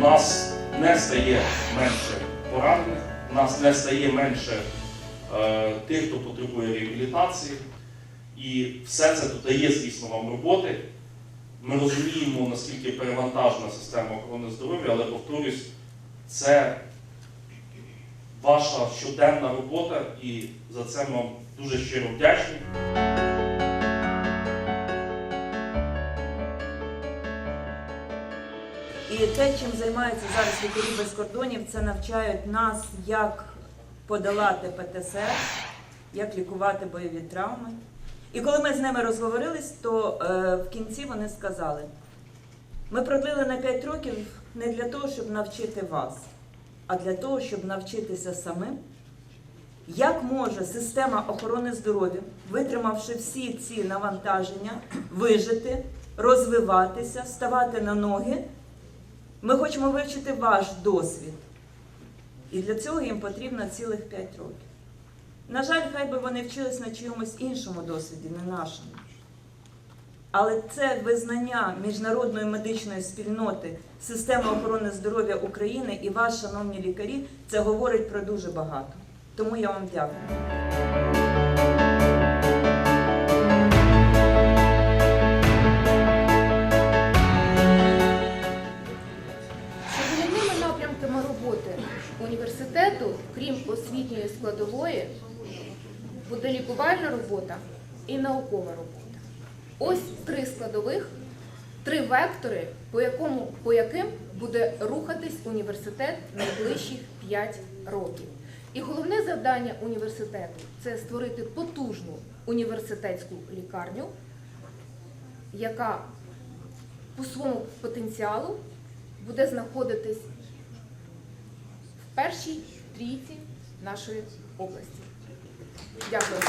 нас не стає менше поранених, у нас не стає менше е, тих, хто потребує реабілітації. І все це додає, звісно, вам роботи. Ми розуміємо, наскільки перевантажена система охорони здоров'я, але повторюсь, це ваша щоденна робота, і за це ми вам дуже щиро вдячні. І те, чим займаються зараз лікарі без кордонів, це навчають нас, як подолати ПТСР, як лікувати бойові травми. І коли ми з ними розговорились, то е, в кінці вони сказали: ми продлили на 5 років не для того, щоб навчити вас, а для того, щоб навчитися самим, як може система охорони здоров'я, витримавши всі ці навантаження, вижити, розвиватися, ставати на ноги. Ми хочемо вивчити ваш досвід. І для цього їм потрібно цілих 5 років. На жаль, хай би вони вчились на чиємусь іншому досвіді, не нашому. Але це визнання міжнародної медичної спільноти, системи охорони здоров'я України і вас, шановні лікарі, це говорить про дуже багато. Тому я вам дякую. Напрямками роботи університету, крім освітньої складової, буде лікувальна робота і наукова робота. Ось три складових, три вектори, по, якому, по яким буде рухатись університет найближчих 5 років. І головне завдання університету це створити потужну університетську лікарню, яка по своєму потенціалу буде знаходитись першій трійці нашої області. Дякую.